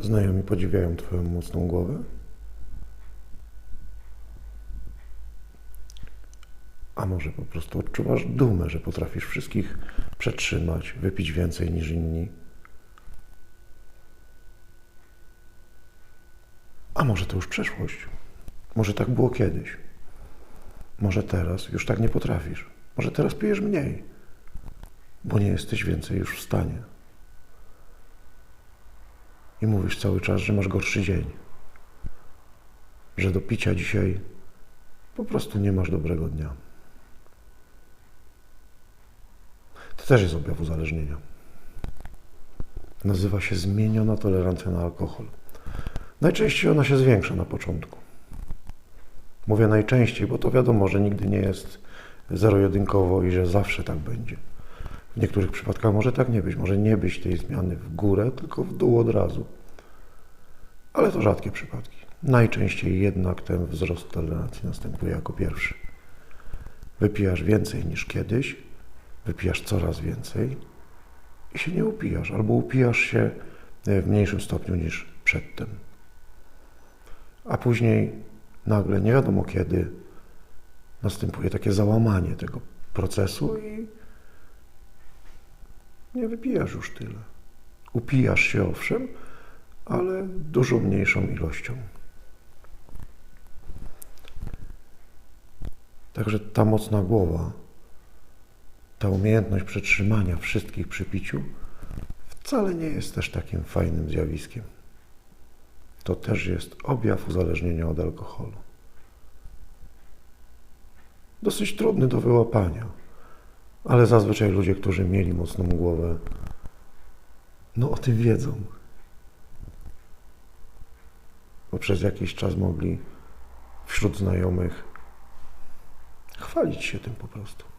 Znajomi podziwiają Twoją mocną głowę? A może po prostu odczuwasz dumę, że potrafisz wszystkich przetrzymać, wypić więcej niż inni? A może to już przeszłość? Może tak było kiedyś? Może teraz już tak nie potrafisz? Może teraz pijesz mniej, bo nie jesteś więcej już w stanie. I mówisz cały czas, że masz gorszy dzień, że do picia dzisiaj po prostu nie masz dobrego dnia. To też jest objaw uzależnienia. Nazywa się zmieniona tolerancja na alkohol. Najczęściej ona się zwiększa na początku. Mówię najczęściej, bo to wiadomo, że nigdy nie jest zero-jedynkowo i że zawsze tak będzie. W niektórych przypadkach może tak nie być. Może nie być tej zmiany w górę, tylko w dół od razu. Ale to rzadkie przypadki. Najczęściej jednak ten wzrost tolerancji następuje jako pierwszy. Wypijasz więcej niż kiedyś, wypijasz coraz więcej i się nie upijasz, albo upijasz się w mniejszym stopniu niż przedtem. A później nagle, nie wiadomo kiedy, następuje takie załamanie tego procesu i nie wypijasz już tyle. Upijasz się owszem, ale dużo mniejszą ilością. Także ta mocna głowa, ta umiejętność przetrzymania wszystkich przy piciu wcale nie jest też takim fajnym zjawiskiem. To też jest objaw uzależnienia od alkoholu. Dosyć trudny do wyłapania, ale zazwyczaj ludzie, którzy mieli mocną głowę, no o tym wiedzą. Bo przez jakiś czas mogli wśród znajomych chwalić się tym po prostu.